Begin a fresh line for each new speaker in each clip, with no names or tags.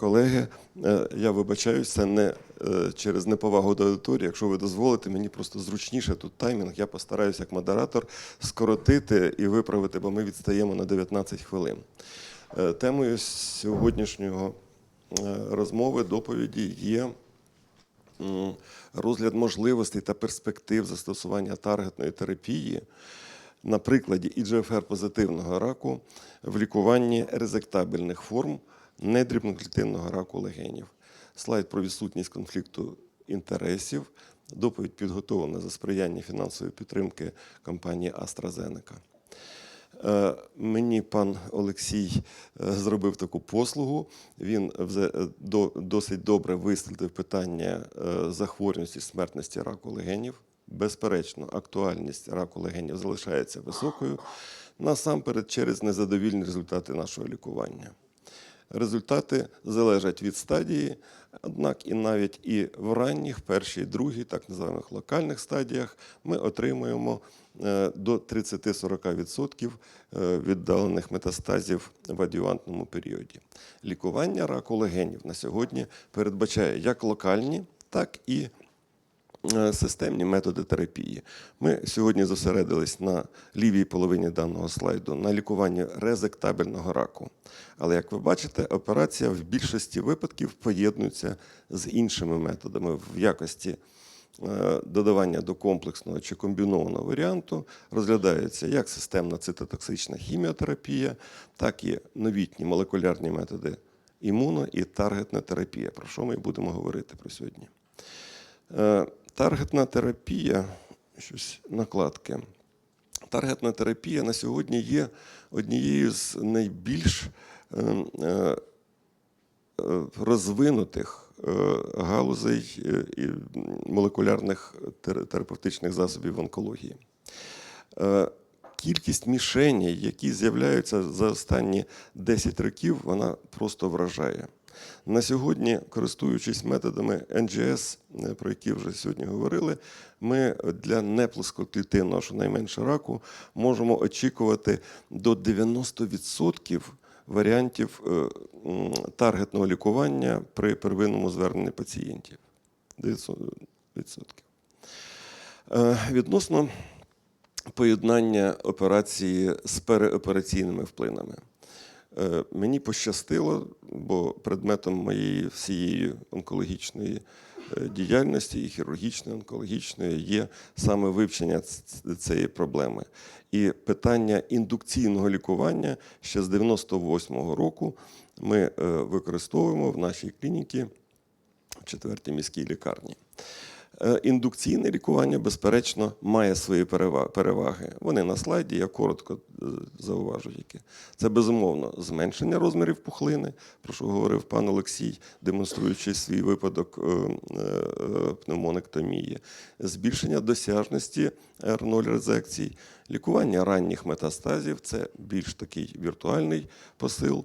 колеги, е, я вибачаюся не е, через неповагу до аудиторії. Якщо ви дозволите, мені просто зручніше тут таймінг. Я постараюся як модератор скоротити і виправити, бо ми відстаємо на 19 хвилин. Е, Темою сьогоднішнього розмови доповіді є розгляд можливостей та перспектив застосування таргетної терапії на прикладі ІGFR позитивного раку в лікуванні резектабельних форм недрібноклітинного раку легенів. Слайд про відсутність конфлікту інтересів. Доповідь підготовлена за сприяння фінансової підтримки компанії AstraZeneca. Е, Мені пан Олексій е, зробив таку послугу. Він е, досить добре висвітлив питання захворюваності смертності раку легенів. Безперечно, актуальність раку легенів залишається високою, насамперед через незадовільні результати нашого лікування. Результати залежать від стадії, однак і навіть і в ранніх, першій, другій, так називаних локальних стадіях, ми отримуємо е, до 30-40% е, віддалених метастазів в адювантному періоді. Лікування раку легенів на сьогодні передбачає як локальні, так і системні методи терапії. Ми сьогодні зосередились на лівій половині даного слайду на лікуванні резектабельного раку. Але як ви бачите, операція в більшості випадків поєднується з іншими методами в якості е, додавання до комплексного чи комбінованого варіанту розглядається як системна цитотоксична хіміотерапія, так і новітні молекулярні методи імуно і таргетна терапія, про що ми будемо говорити про сьогодні. Таргетна терапія, щось накладки. Таргетна терапія на сьогодні є однією з найбільш е, е, е, розвинутих галузей молекулярних терапевтичних засобів в онкології. Кількість мішеней, які з'являються за останні 10 років, вона просто вражає. На сьогодні, користуючись методами NGS, е, про які вже сьогодні говорили, ми для неплоскоклітинного, щонайменше раку, можемо очікувати до 90% варіантів е, таргетного лікування при первинному зверненні пацієнтів. 900%. Е, Відносно поєднання операції з переопераційними вплинами. Е, Мені пощастило, бо предметом моєї всієї онкологічної е, діяльності, і хірургічної, онкологічної, є саме вивчення цієї проблеми. І питання індукційного лікування ще з 98-го року ми е, використовуємо в нашій клініці в четвертій міській лікарні. Е, Індукційне лікування, безперечно, має свої переваги. Вони на слайді, я коротко е, зауважу які. Це безумовно зменшення розмірів пухлини, про що говорив пан Олексій, демонструючи свій випадок е, пневмонектомії, збільшення досяжності R0 резекцій, лікування ранніх метастазів це більш такий віртуальний посил,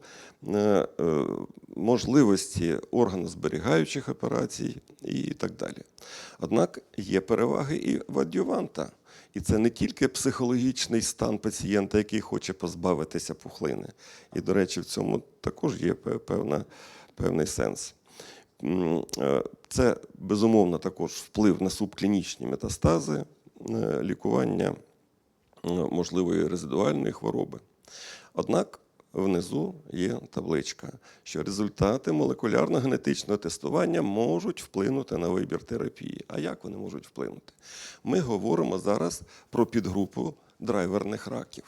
можливості органозберігаючих операцій і так далі. Однак є переваги і в адюванта. І це не тільки психологічний стан пацієнта, який хоче позбавитися пухлини. І, до речі, в цьому також є певна, певний сенс. Е, Це безумовно також вплив на субклінічні метастази, е, лікування можливої резидуальної хвороби. Однак внизу є табличка, що результати молекулярно-генетичного тестування можуть вплинути на вибір терапії. А як вони можуть вплинути? Ми говоримо зараз про підгрупу драйверних раків.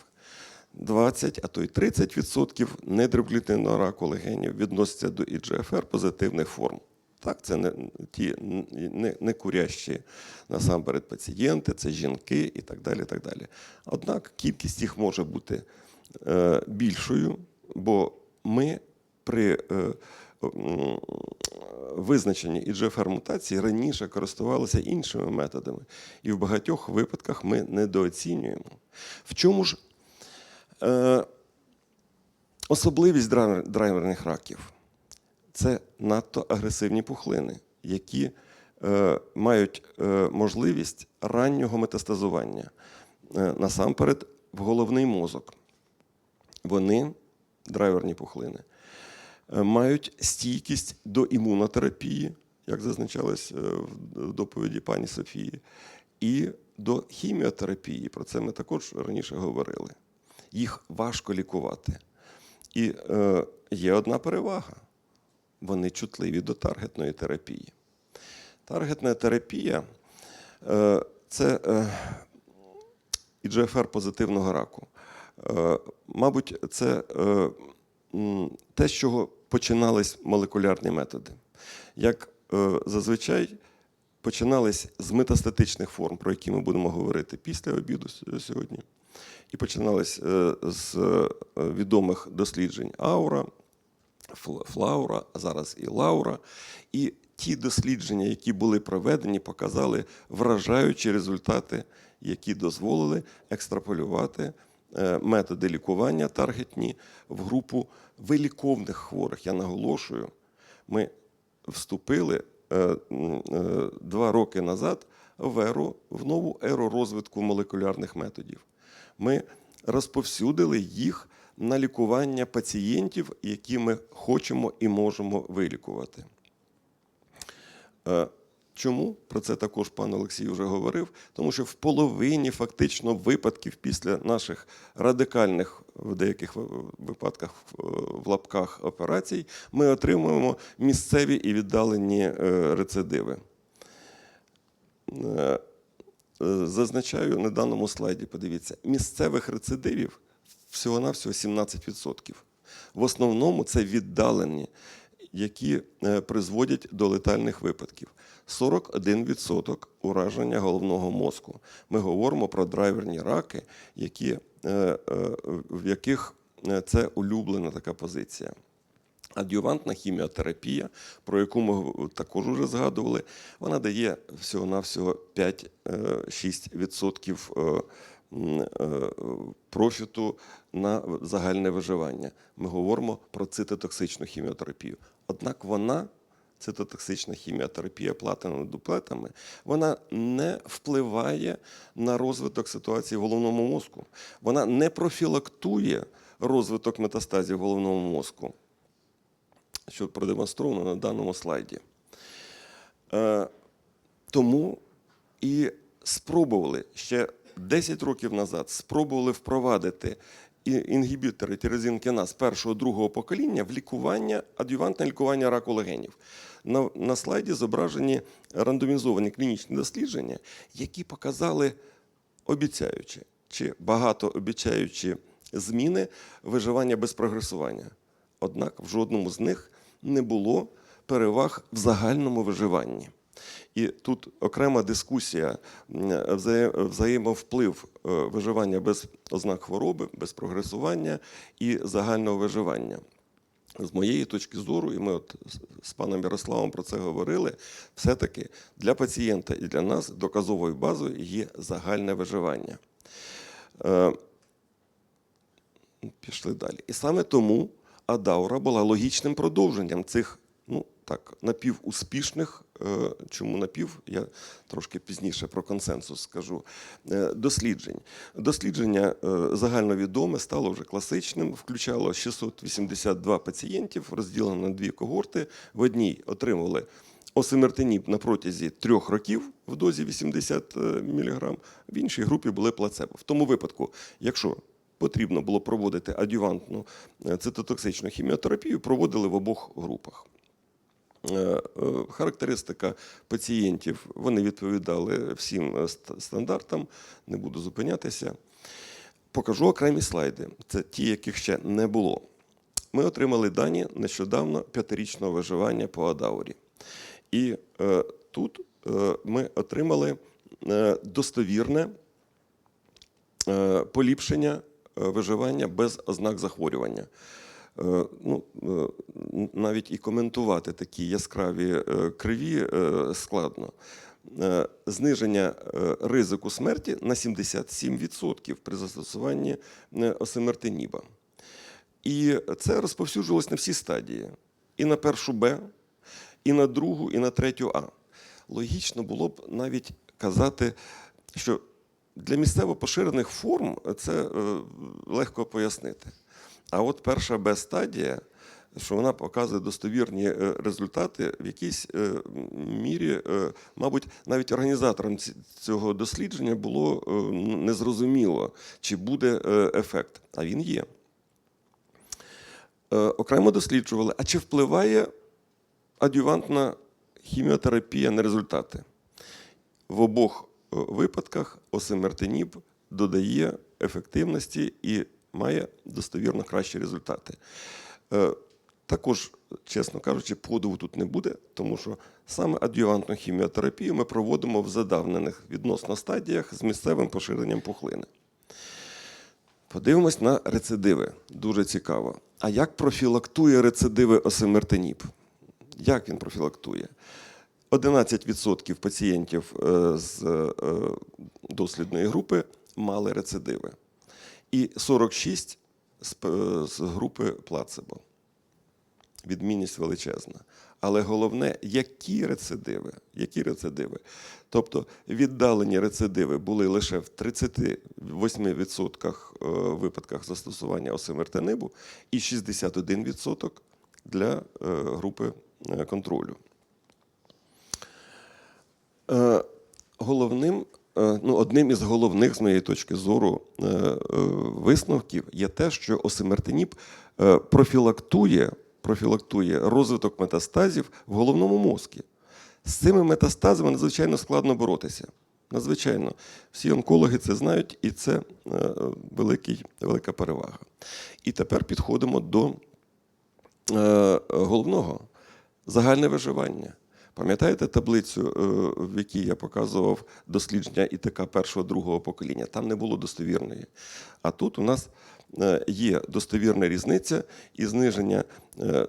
20, а то й 30% недрібклітинного раку легенів відносяться до IGFR позитивних форм. Так, це не ті не, не курящі насамперед пацієнти, це жінки і так далі. І так далі. Однак кількість їх може бути більшою, бо ми при е, визначенні IGFR мутації раніше користувалися іншими методами, і в багатьох випадках ми недооцінюємо. В чому ж е, особливість драйвер- драйверних раків? Це надто агресивні пухлини, які е, мають е, можливість раннього метастазування е, насамперед в головний мозок. Вони, драйверні пухлини, е, мають стійкість до імунотерапії, як зазначалось е, в доповіді пані Софії, і до хіміотерапії. Про це ми також раніше говорили. Їх важко лікувати. І е, є одна перевага: вони чутливі до таргетної терапії. Таргетна терапія е, це е, EGFR позитивного раку. Е, Мабуть, це е, те, з чого починались молекулярні методи. Як е, зазвичай починались з метастатичних форм, про які ми будемо говорити після обіду сьогодні. І починались з відомих досліджень Аура, Флаура, а зараз і Лаура. І ті дослідження, які були проведені, показали вражаючі результати, які дозволили екстраполювати методи лікування таргетні в групу виліковних хворих. Я наголошую, ми вступили е, е, два роки назад в еру, в нову еру розвитку молекулярних методів. Ми розповсюдили їх на лікування пацієнтів, які ми хочемо і можемо вилікувати. Чому про це також пан Олексій вже говорив? Тому що в половині фактично випадків після наших радикальних в деяких випадках в- лапках операцій ми отримуємо місцеві і віддалені е, рецидиви. Е, Зазначаю на даному слайді, подивіться, місцевих рецидивів всього-навсього 17%. В основному це віддалені, які е, призводять до летальних випадків. 41% ураження головного мозку. Ми говоримо про драйверні раки, які, е, е, в яких це улюблена така позиція. Адювантна хіміотерапія, про яку ми також вже згадували, вона дає всього-навсього 5-6% е, м, е, профіту на загальне виживання. Ми говоримо про цитотоксичну хіміотерапію. Однак вона, цитотоксична хіміотерапія платинами дуплетами, вона не впливає на розвиток ситуації в головному мозку. Вона не профілактує розвиток метастазів в головному мозку що продемонстровано на даному слайді. Е, тому і спробували ще 10 років назад спробували впровадити інгібітори тирозинкіназ першого другого покоління в лікування, адювантне лікування раку легенів. На, на слайді зображені рандомізовані клінічні дослідження, які показали обіцяючі чи багатообіцяючі зміни виживання без прогресування. Однак в жодному з них не було переваг в загальному виживанні. І тут окрема дискусія взаємовплив е, виживання без ознак хвороби, без прогресування і загального виживання. З моєї точки зору, і ми от з- паном Ярославом про це говорили, все-таки для пацієнта і для нас доказовою базою є загальне виживання. Е, Пішли далі. І саме тому Адаура була логічним продовженням цих, ну так, напівуспішних, е, чому напів, я трошки пізніше про консенсус скажу, е, досліджень. Дослідження е, загальновідоме стало вже класичним, включало 682 пацієнтів, розділено на дві когорти. В одній отримували осимертиніб на протязі трьох років в дозі 80 мг, в іншій групі були плацебо. В тому випадку, якщо потрібно було проводити адювантну цитотоксичну хіміотерапію, проводили в обох групах. Е, е, Характеристика пацієнтів вони відповідали всім е, стандартам, не буду зупинятися. Покажу окремі слайди. Це ті, яких ще не було. Ми отримали дані нещодавно п'ятирічного виживання по Адаурі. І е, тут е, ми отримали е, достовірне е, поліпшення е, виживання без ознак захворювання. Е, Ну, е, навіть і коментувати такі яскраві е, криві складно. Зниження ризику смерті на 77% при застосуванні осимертиніба. І це розповсюджувалось на всі стадії: і на першу Б, і на другу, і на третю А. Логічно було б навіть казати, що для місцево поширених форм це легко пояснити. А от перша Б стадія що вона показує достовірні е, результати в якійсь е, мірі, е, мабуть, навіть організаторам цього дослідження було незрозуміло, чи буде ефект. А він є. Окремо досліджували, а чи впливає адювантна хіміотерапія на результати? В обох випадках осимертиніб додає ефективності і має достовірно кращі результати. Е, Також, чесно кажучи, подиву тут не буде, тому що саме адювантну хіміотерапію ми проводимо в задавнених відносно стадіях з місцевим поширенням пухлини. Подивимось на рецидиви. Дуже цікаво. А як профілактує рецидиви осимертиніб? Як він профілактує? 11% пацієнтів е, з е, дослідної групи мали рецидиви, і 46% з групи плацебо. Відмінність величезна. Але головне, які рецидиви? Які рецидиви? Тобто віддалені рецидиви були лише в 38% е, випадках застосування осимертинибу і 61% для е, групи е, контролю. Головним, ну, одним із головних, з моєї точки зору, е, е, висновків є те, що осимертиніб е, профілактує, профілактує розвиток метастазів в головному мозку. З цими метастазами надзвичайно складно боротися. Надзвичайно. Всі онкологи це знають, і це е, великий, велика перевага. І тепер підходимо до е, головного загальне виживання. Пам'ятаєте таблицю, е, в якій я показував дослідження ІТК першого другого покоління? Там не було достовірної. А тут у нас е, є достовірна різниця і зниження е,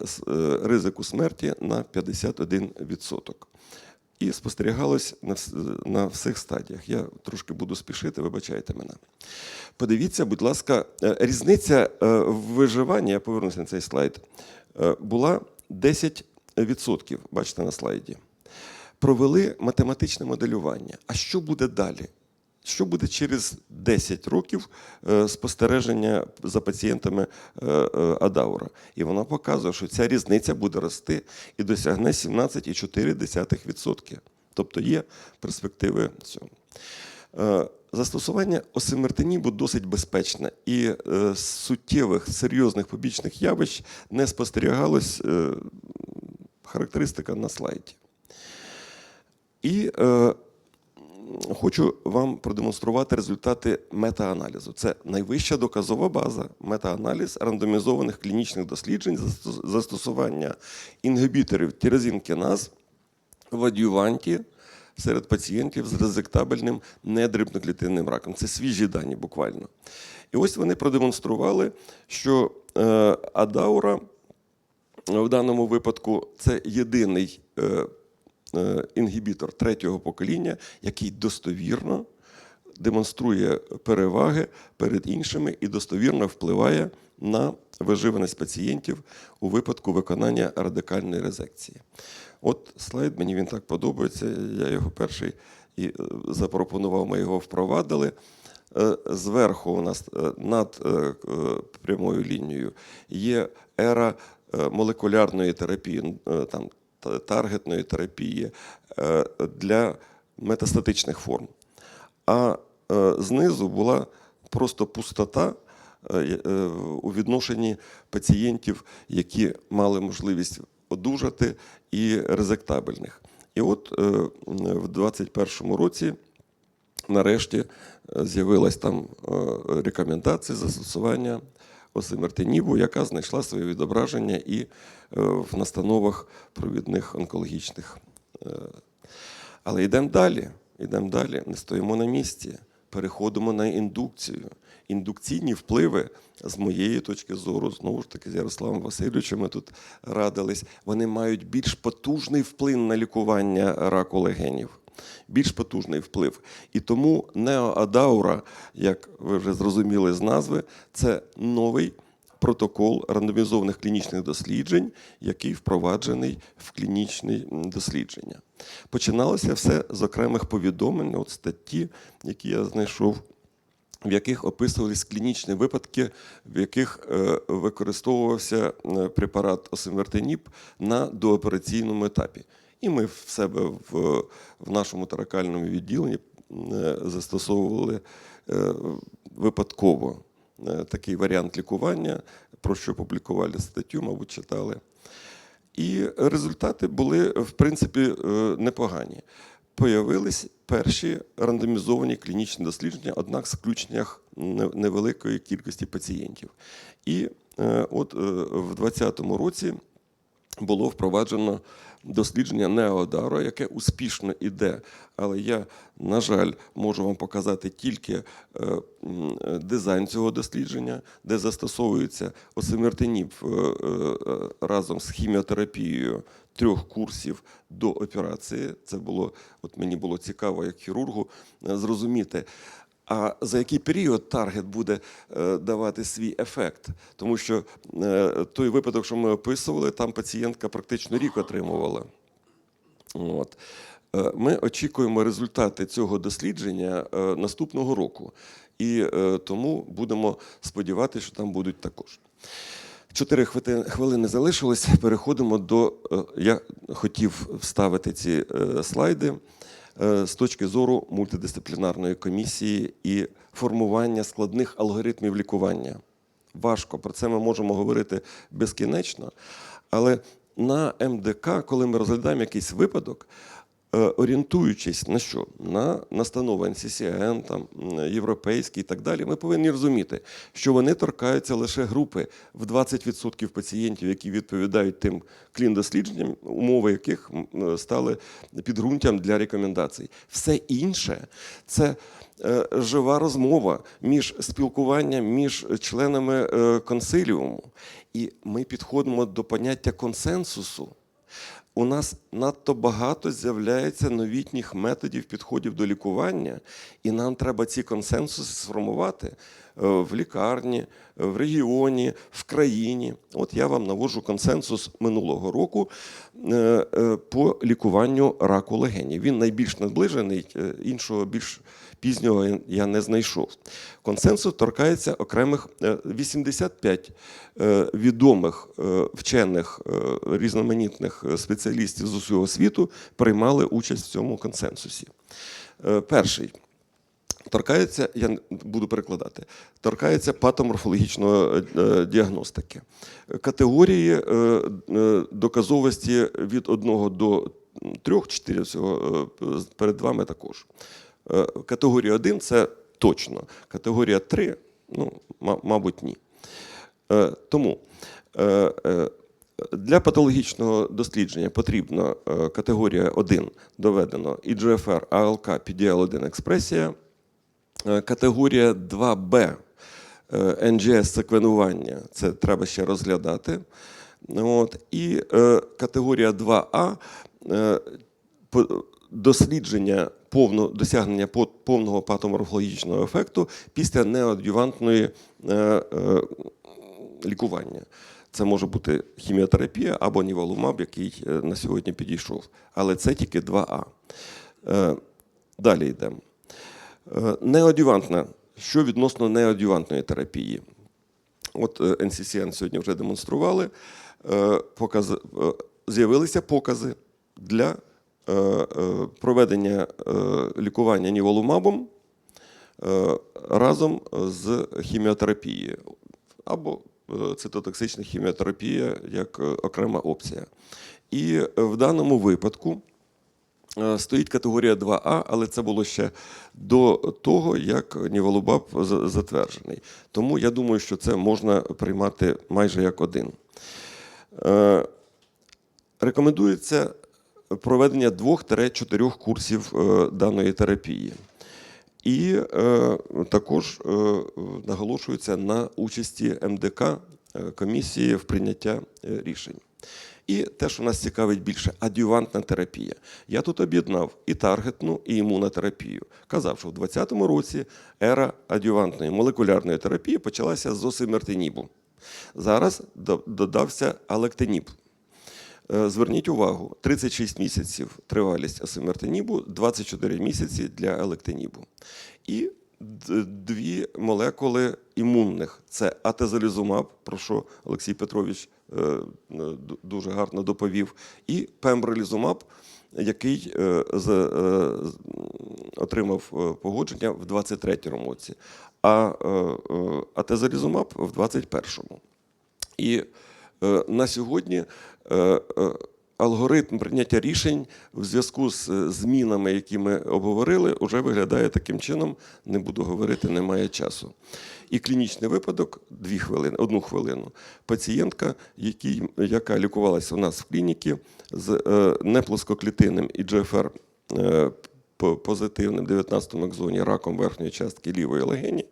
ризику смерті на 51%. І спостерігалось на, всіх стадіях. Я трошки буду спішити, вибачайте мене. Подивіться, будь ласка, різниця в виживанні, я повернуся на цей слайд, була 10%, бачите на слайді. Провели математичне моделювання. А що буде далі? Що буде через 10 років е, спостереження за пацієнтами е, е, Адаура? І вона показує, що ця різниця буде рости і досягне 17,4%. Тобто є перспективи цього. Застосування осимертинібу досить безпечне і суттєвих серйозних побічних явищ не спостерігалось характеристика на слайді. І е, хочу вам продемонструвати результати метааналізу. Це найвища доказова база, метааналіз рандомізованих клінічних досліджень застосування інгібіторів тірозінкіназ в адюванті серед пацієнтів з резектабельним недрібноклітинним раком. Це свіжі дані буквально. І ось вони продемонстрували, що е, Адаура в даному випадку це єдиний е, е, інгібітор третього покоління, який достовірно демонструє переваги перед іншими і достовірно впливає на виживаність пацієнтів у випадку виконання радикальної резекції. От слайд, мені він так подобається. Я його перший і е, запропонував, ми його впровадили. Зверху у нас над прямою лінією є ера молекулярної терапії, е, там, таргетної терапії е, для метастатичних форм. А е, знизу була просто пустота е, е, у відношенні пацієнтів, які мали можливість одужати, і резектабельних. І от е, в 2021 році нарешті е, з'явилась там е, рекомендація застосування осимертинібу, яка знайшла своє відображення і е, в настановах провідних онкологічних. е. Але йдемо далі. Йдемо далі, не стоїмо на місці. Переходимо на індукцію. Індукційні впливи, з моєї точки зору, знову ж таки, з Ярославом Васильовичем ми тут радились, вони мають більш потужний вплив на лікування раку легенів. Більш потужний вплив. І тому неоадаура, як ви вже зрозуміли з назви, це новий протокол рандомізованих клінічних досліджень, який впроваджений в клінічні дослідження. Починалося все з окремих повідомлень, от статті, які я знайшов в яких описувались клінічні випадки, в яких е, використовувався е, препарат осимвертиніб на доопераційному етапі. І ми в себе в, в нашому таракальному відділенні е, застосовували е, випадково е, такий варіант лікування, про що публікували статтю, мабуть, читали. І результати були, в принципі, непогані. Появились перші рандомізовані клінічні дослідження, однак з включеннях невеликої кількості пацієнтів. І от в 2020 році було впроваджено дослідження Неодаро, яке успішно іде. Але я, на жаль, можу вам показати тільки е, дизайн цього дослідження, де застосовується осимертиніб е, е, разом з хіміотерапією трьох курсів до операції. Це було, от мені було цікаво, як хірургу, зрозуміти. А за який період таргет буде е, давати свій ефект? Тому що е, той випадок, що ми описували, там пацієнтка практично рік отримувала. От. Е, Ми очікуємо результати цього дослідження наступного року, і тому будемо сподіватися, що там будуть також. Чотири хвилини залишилось. Переходимо до. Я хотів вставити ці слайди з точки зору мультидисциплінарної комісії і формування складних алгоритмів лікування. Важко, про це ми можемо говорити безкінечно. Але на МДК, коли ми розглядаємо якийсь випадок, е, орієнтуючись на що? На настанови НССН, там, європейські і так далі, ми повинні розуміти, що вони торкаються лише групи в 20% пацієнтів, які відповідають тим клін-дослідженням, умови яких стали підґрунтям для рекомендацій. Все інше це е, жива розмова між спілкуванням між членами е, консиліуму. І ми підходимо до поняття консенсусу. У нас надто багато з'являється новітніх методів підходів до лікування, і нам треба ці консенсуси сформувати е, в лікарні, е, в регіоні, в країні. От я вам наводжу консенсус минулого року е, по лікуванню раку легенів. Він найбільш наближений, іншого більш пізнього я- не знайшов. Консенсус торкається окремих е, 85 е, відомих е, вчених е, різноманітних е, спеціалістів з усього світу приймали участь в цьому консенсусі. Е, Перший торкається, я буду перекладати, торкається патоморфологічної е, діагностики. Категорії е, е, доказовості від 1 до 3-4 всього е, перед вами також. Е, Категорія 1 це точно. Категорія 3, ну, мабуть, ні. Е, Тому е, для патологічного дослідження потрібна категорія 1 доведено IGFR, АЛК, PDL1 експресія, Е, категорія 2Б NGS секвенування, це треба ще розглядати. От, і категорія 2А е, дослідження повно, досягнення повного патоморфологічного ефекту після неадювантної е, е, лікування. Це може бути хіміотерапія або ніволумаб, який е, на сьогодні підійшов. Але це тільки 2А. Е, Далі йдемо. Неодювантна. Що відносно неодювантної терапії? От NCCN сьогодні вже демонстрували. з'явилися покази для проведення е, лікування ніволумабом е, разом з хіміотерапією або е, цитотоксична хіміотерапія як е, окрема опція. І е, в даному випадку е, стоїть категорія 2А, але це було ще до того, як ніволубаб затверджений. Тому я думаю, що це можна приймати майже як один. Е, Рекомендується проведення 2-4 курсів е, даної терапії. І е, також е, наголошується на участі МДК е, комісії в прийняття е, рішень. І те, що нас цікавить більше, адювантна терапія. Я тут об'єднав і таргетну, і імунотерапію. Казав, що в 2020 році ера адювантної молекулярної терапії почалася з осимертинібу. Зараз додався алектиніб. Е, Зверніть увагу, 36 місяців тривалість асимертинібу, 24 місяці для електинібу. І дві молекули імунних: це атезалізумаб, про що Олексій Петрович е, ду- дуже гарно доповів, і пембролізумаб, який е, отримав погодження в 23-му році, а атезалізумаб в 21-му. І на сьогодні алгоритм прийняття рішень в зв'язку з е, змінами, які ми обговорили, вже виглядає таким чином. Не буду говорити, немає часу. І клінічний випадок дві хвилини, одну хвилину. Пацієнтка, який, яка лікувалася у нас в клініці з е, неплоскоклітинним і GFR е, позитивним 19-му екзоні раком верхньої частки лівої легені,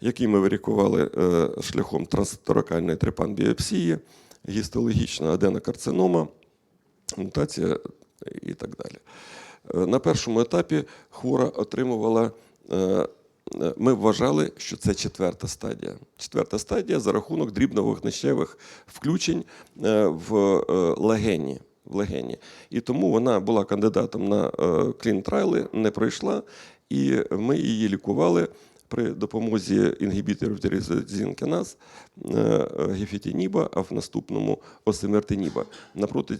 який ми вирікували е, шляхом трансторакальної трепан-біопсії, гістологічна аденокарцинома, мутація і так далі. Е, На першому етапі хвора отримувала. е, е, Ми вважали, що це четверта стадія. Четверта стадія за рахунок дрібновогнищевих включень в легені. В легені. І тому вона була кандидатом на клін-трайли, не пройшла, і ми її лікували при допомозі інгібіторів тиризинкіназ гефітініба, а в наступному осимертиніба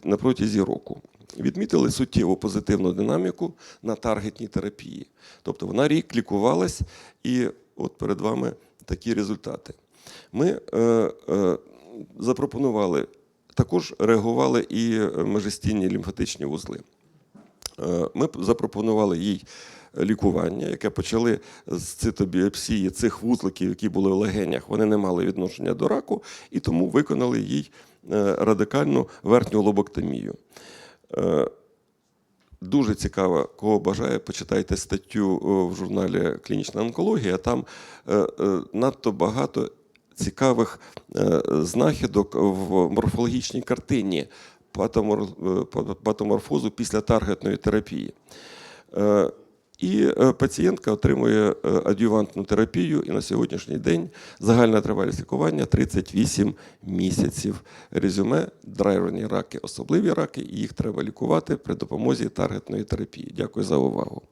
на, протязі року. Відмітили суттєву позитивну динаміку на таргетній терапії. Тобто вона рік лікувалась, і от перед вами такі результати. Ми е, е, запропонували, також реагували і межестінні лімфатичні вузли. Е, Ми запропонували їй лікування, яке почали з цитобіопсії цих вузликів, які були в легенях. Вони не мали відношення до раку, і тому виконали їй е, радикальну верхню лоботомію. Е, Дуже цікаво, кого бажає, почитайте статтю в журналі Клінічна онкологія. Там е, е, надто багато цікавих е, знахідок в морфологічній картині патомор- е, па- патоморфозу після таргетної терапії. І е, пацієнтка отримує е, адювантну терапію, і на сьогоднішній день загальна тривалість лікування 38 місяців. Резюме драйверні раки, особливі раки, і їх треба лікувати при допомозі таргетної терапії. Дякую за увагу.